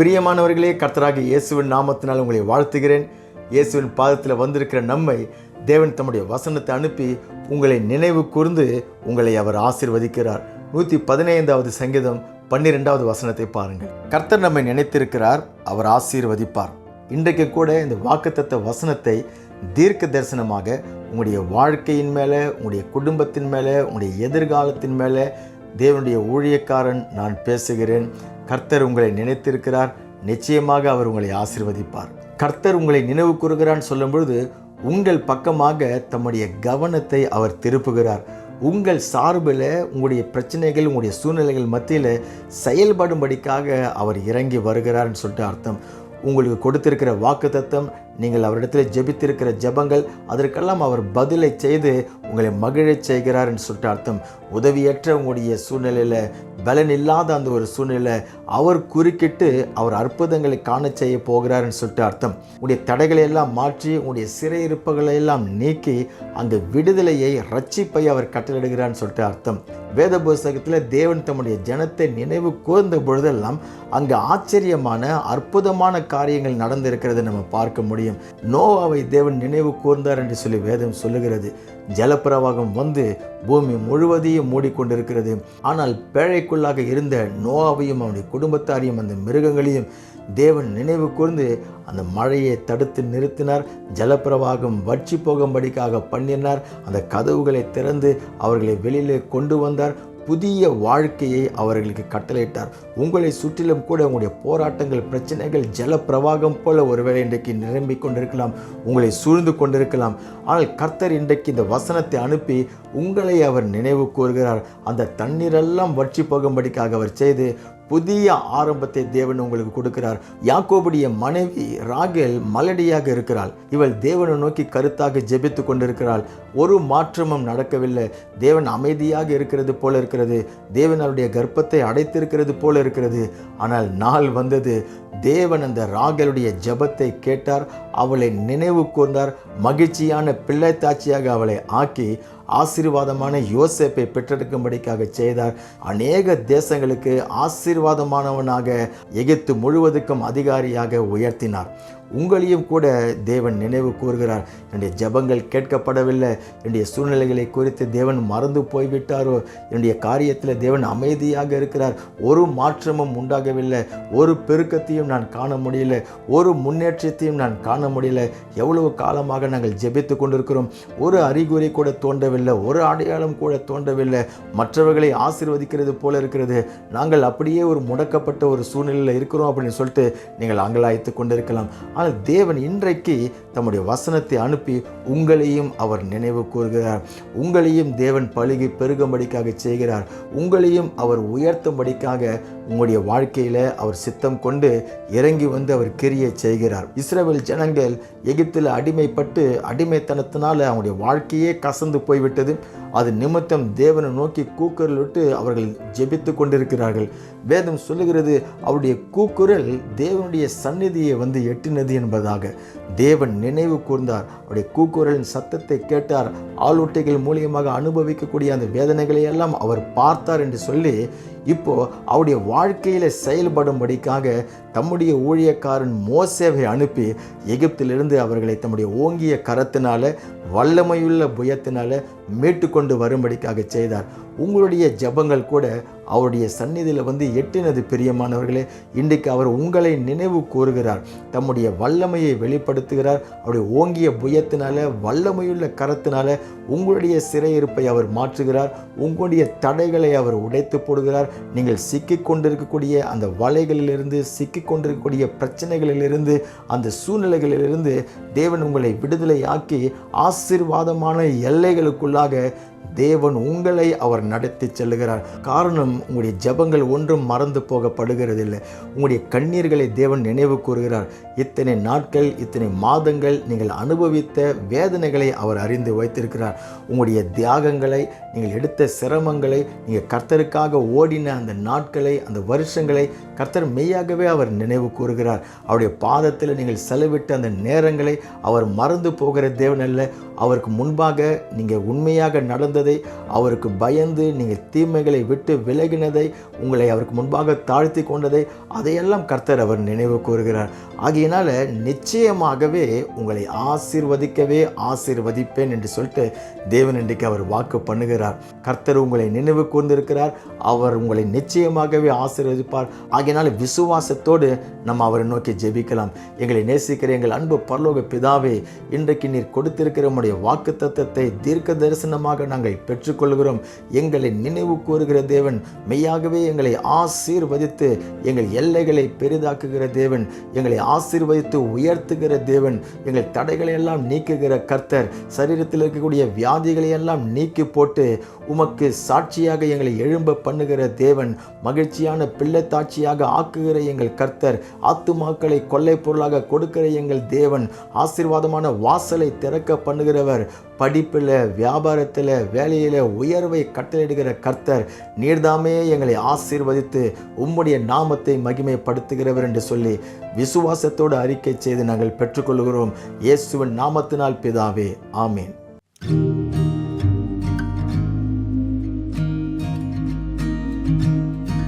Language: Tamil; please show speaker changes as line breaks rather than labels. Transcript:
பிரியமானவர்களே கர்த்தராக இயேசுவின் நாமத்தினால் உங்களை வாழ்த்துகிறேன். இயேசுவின் பாதத்தில் வந்திருக்கிற நம்மை தேவன் தம்முடைய வசனத்தை அனுப்பி உங்களை நினைவு கூர்ந்து உங்களை அவர் ஆசீர்வதிக்கிறார். நூற்றி பதினைந்தாவது சங்கீதம் பன்னிரெண்டாவது வசனத்தை பாருங்கள். கர்த்தர் நம்மை நினைத்திருக்கிறார் அவர் ஆசீர்வதிப்பார். இன்றைக்கு கூட இந்த வாக்குத்தத்த வசனத்தை தீர்க்க தரிசனமாக உங்களுடைய வாழ்க்கையின் மேலே உங்களுடைய குடும்பத்தின் மேலே உங்களுடைய எதிர்காலத்தின் மேலே தேவனுடைய ஊழியக்காரன் நான் பேசுகிறேன். கர்த்தர் உங்களை நினைத்திருக்கிறார். நிச்சயமாக அவர் உங்களை ஆசீர்வதிப்பார். கர்த்தர் உங்களை நினைவு கூறுகிறான்னு சொல்லும் பொழுது உங்கள் பக்கமாக தம்முடைய கவனத்தை அவர் திருப்புகிறார். உங்கள் சார்பில் உங்களுடைய பிரச்சனைகள் உங்களுடைய சூழ்நிலைகள் மத்தியில் செயல்படும்படிக்காக அவர் இறங்கி வருகிறார்னு சொல்லிட்டு அர்த்தம். உங்களுக்கு கொடுத்திருக்கிற வாக்குத்தத்தம் நீங்கள் அவரிடத்தில் ஜெபித்திருக்கிற ஜெபங்கள் அதற்கெல்லாம் அவர் பதிலை செய்து உங்களை மகிழச் செய்கிறார்னு சொல்லிட்டு அர்த்தம். உதவியற்ற உங்களுடைய சூழ்நிலையில் பலன் இல்லாத அந்த ஒரு சூழ்நிலை அவர் குறுக்கிட்டு அவர் அற்புதங்களை காண செய்ய போகிறார்னு சொல்லிட்டு அர்த்தம். உங்களுடைய தடைகளை எல்லாம் மாற்றி உங்களுடைய சிறையிருப்புகளை எல்லாம் நீக்கி அந்த விடுதலையை ரட்சிப்பை அவர் கட்டளிடுகிறான்னு சொல்லிட்டு அர்த்தம். வேத புஸ்தகத்தில் தேவன் தம்முடைய ஜனத்தை நினைவு கூர்ந்த பொழுதெல்லாம் அங்கே ஆச்சரியமான அற்புதமான காரியங்கள் நடந்திருக்கிறது நம்ம பார்க்க முடியும். நோவாவை தேவன் நினைவு கூர்ந்தார் என்று சொல்லி வேதம் சொல்லுகிறது. ஜலப்பிரவாகம் வந்து பூமி முழுவதையும் மூடிக்கொண்டிருக்கிறது. ஆனால் பேழைக்குள்ளாக இருந்த நோவாவையும் அவனுடைய குடும்பத்தாரையும் அந்த மிருகங்களையும் தேவன் நினைவு கூர்ந்து அந்த மழையை தடுத்து நிறுத்தினார். ஜலப்பிரவாகம் வற்றி போகும்படிக்காக பண்ணினார். அந்த கதவுகளை திறந்து அவர்களை வெளியிலே கொண்டு வந்தார். புதிய வாழ்க்கையை அவர்களுக்கு கட்டளையிட்டார். உங்களை சுற்றிலும் கூட உங்களுடைய போராட்டங்கள் பிரச்சனைகள் ஜல பிரவாகம் போல ஒருவேளை இன்றைக்கு நிரம்பிக் கொண்டிருக்கலாம். உங்களை சூழ்ந்து கொண்டிருக்கலாம். ஆனால் கர்த்தர் இன்றைக்கு இந்த வசனத்தை அனுப்பி உங்களை அவர் நினைவு கூறுகிறார். அந்த தண்ணீரெல்லாம் வற்றி போகும்படிக்காக அவர் செய்து புதிய ஆரம்பத்தை தேவன் உங்களுக்கு கொடுக்கிறார். யாக்கோபுடைய மனைவி ராகேல் மலடியாக இருக்கிறாள். இவள் தேவனை நோக்கி கருத்தாக ஜெபித்து கொண்டிருக்கிறாள். ஒரு மாற்றமும் நடக்கவில்லை. தேவன் அமைதியாக இருக்கிறது போல இருக்கிறது. தேவன் அவருடைய கர்ப்பத்தை அடைத்திருக்கிறது போல இருக்கிறது. ஆனால் நாள் வந்தது. தேவன் அந்த ராகலுடைய ஜெபத்தை கேட்டார். அவளை நினைவு கூர்ந்தார். மகிழ்ச்சியான பிள்ளைத்தாட்சியாக அவளை ஆக்கி ஆசீர்வாதமான யோசேப்பை பெற்றெடுக்கும்படிக்காக செய்தார். அநேக தேசங்களுக்கு ஆசீர்வாதமானவனாக எகிப்து முழுவதுக்கும் அதிகாரியாக உயர்த்தினார். உங்களையும் கூட தேவன் நினைவு கூறுகிறார். என்னுடைய ஜெபங்கள் கேட்கப்படவில்லை. என்னுடைய சூழ்நிலைகளை குறித்து தேவன் மறந்து போய்விட்டாரோ? என்னுடைய காரியத்தில் தேவன் அமைதியாக இருக்கிறார். ஒரு மாற்றமும் உண்டாகவில்லை. ஒரு பெருக்கத்தையும் நான் காண முடியல. ஒரு முன்னேற்றத்தையும் நான் காண முடியல. எவ்வளவு காலமாக நாங்கள் ஜெபித்து கொண்டிருக்கிறோம். ஒரு அறிகுறி கூட தோன்றவில்லை. ஒரு அடையாளம் கூட தோன்றவில்லை. மற்றவர்களை ஆசிர்வதிக்கிறது போல இருக்கிறது. நாங்கள் அப்படியே ஒரு முடக்கப்பட்ட ஒரு சூழ்நிலையில் இருக்கிறோம் அப்படின்னு சொல்லிட்டு நீங்கள் அங்கலாய்த்து கொண்டிருக்கலாம். ஆனால் தேவன் இன்றைக்கு தம்முடைய வசனத்தை அனுப்பி உங்களையும் அவர் நினைவு கூறுகிறார். உங்களையும் தேவன் பழுகி பெருகும்படிக்காக செய்கிறார். உங்களையும் அவர் உயர்த்தும்படிக்காக உங்களுடைய வாழ்க்கையில் அவர் சித்தம் கொண்டு இறங்கி வந்து அவர் கிரியை செய்கிறார். இஸ்ரேல் ஜனங்கள் எகிப்தில் அடிமைப்பட்டு அடிமைத்தனத்தினால் அவங்களுடைய வாழ்க்கையே கசந்து போய்விட்டது. அது நிமித்தம் தேவனை நோக்கி கூக்குரல் விட்டு அவர்கள் ஜெபித்து கொண்டிருக்கிறார்கள். வேதம் சொல்லுகிறது அவருடைய கூக்குரல் தேவனுடைய சந்நிதியை வந்து எட்டினது என்பதாக. தேவன் நினைவு கூர்ந்தார். அவருடைய கூக்குரலின் சத்தத்தை கேட்டார். ஆளுட்டைகள் மூலியமாக அனுபவிக்கக்கூடிய அந்த வேதனைகளை எல்லாம் அவர் பார்த்தார் என்று சொல்லி இப்போ அவருடைய வாழ்க்கையில் செயல்படும்படிக்காக தம்முடைய ஊழியக்காரன் மோசேவை அனுப்பி எகிப்திலிருந்து அவர்களை தம்முடைய ஓங்கிய கரத்தினால வல்லமையுள்ள புயத்தினால மீட்டு கொண்டு வரும்படிக்காக செய்தார். உங்களுடைய ஜபங்கள் கூட அவருடைய சந்நிதியில் வந்து எட்டினது பிரியமானவர்களே இன்றைக்கு அவர் உங்களை நினைவு கூறுகிறார். தம்முடைய வல்லமையை வெளிப்படுத்துகிறார். அவருடைய ஓங்கிய புயத்தினால வல்லமையுள்ள கரத்தினால உங்களுடைய சிறையிருப்பை அவர் மாற்றுகிறார். உங்களுடைய தடைகளை அவர் உடைத்து போடுகிறார். நீங்கள் சிக்கி கொண்டிருக்கக்கூடிய அந்த வலைகளிலிருந்து சிக்கி கொண்டிருக்கக்கூடிய பிரச்சனைகளிலிருந்து அந்த சூழ்நிலைகளிலிருந்து தேவன் உங்களை விடுதலையாக்கி ஆசீர்வாதமான எல்லைகளுக்குள்ளாக தேவன் உங்களை அவர் நடத்தி செல்லுகிறார். காரணம் உங்களுடைய ஜபங்கள் ஒன்றும் மறந்து போகப்படுகிறதில்லை. உங்களுடைய கண்ணீர்களை தேவன் நினைவு கூறுகிறார். இத்தனை நாட்கள் இத்தனை மாதங்கள் நீங்கள் அனுபவித்த வேதனைகளை அவர் அறிந்து வைத்திருக்கிறார். உங்களுடைய தியாகங்களை நீங்கள் எடுத்த சிரமங்களை நீங்கள் கர்த்தருக்காக ஓடின அந்த நாட்களை அந்த வருஷங்களை கர்த்தர் மெய்யாகவே அவர் நினைவு கூறுகிறார். அவருடைய பாதத்தில் நீங்கள் செலவிட்ட அந்த நேரங்களை அவர் மறந்து போகிற தேவன் அல்ல. அவருக்கு முன்பாக நீங்கள் உண்மையாக நடந்ததை அவருக்கு பயந்து நீங்கள் தீமைகளை விட்டு விலகினதை உங்களை அவருக்கு முன்பாக தாழ்த்தி கொண்டதை அதையெல்லாம் கர்த்தர் அவர் நினைவு கூறுகிறார். ஆகையினால் நிச்சயமாகவே உங்களை ஆசிர்வதிக்கவே ஆசீர்வதிப்பேன் என்று சொல்லிட்டு தேவன் இன்றைக்கு அவர் வாக்கு பண்ணுகிறார். கர்த்தர் உங்களை நினைவு கூர்ந்திருக்கிறார். அவர் உங்களை நிச்சயமாகவே ஆசீர்வதிப்பார். ஆகையினால் விசுவாசத்தோடு நம்ம அவரை நோக்கி ஜெபிக்கலாம். எங்களை நேசிக்கிற எங்கள் அன்பு பரலோக பிதாவே இன்றைக்கு நீர் கொடுத்திருக்கிற உடைய வாக்கு தத்தத்தை தீர்க்க தரிசனமாக நாங்கள் பெற்றுக்கொள்கிறோம். எங்களை நினைவு கூறுகிற தேவன் மெய்யாகவே எங்களை ஆசீர்வதித்து எங்கள் எல்லைகளை பெரிதாக்குகிற தேவன் எங்களை ஆசீர்வதித்து உயர்த்துகிற தேவன் எங்கள் தடைகளை எல்லாம் நீக்குகிற கர்த்தர் சரீரத்தில் இருக்கக்கூடிய வியாதிகளை எல்லாம் நீக்கி போட்டு உமக்கு சாட்சியாக எங்களை எழும்ப பண்ணுகிற தேவன் மகிழ்ச்சியான பிள்ளைத்தாட்சியாக ஆக்குகிற எங்கள் கர்த்தர் ஆத்துமாக்களை கொள்ளை பொருளாக கொடுக்கிற எங்கள் தேவன் ஆசீர்வாதமான வாசலை திறக்க பண்ணுகிறவர் படிப்பில் வியாபாரத்தில் வேலையில் உயர்வை கட்டளையிடுகிற கர்த்தர் நீர்தாமே எங்களை ஆசீர்வதித்து உம்முடைய நாமத்தை மகிமைப்படுத்துகிறவர் என்று சொல்லி விசுவாசத்தோடு அறிக்கை செய்து நாங்கள் பெற்றுக்கொள்கிறோம். இயேசுவின் நாமத்தினால் பிதாவே ஆமீன்.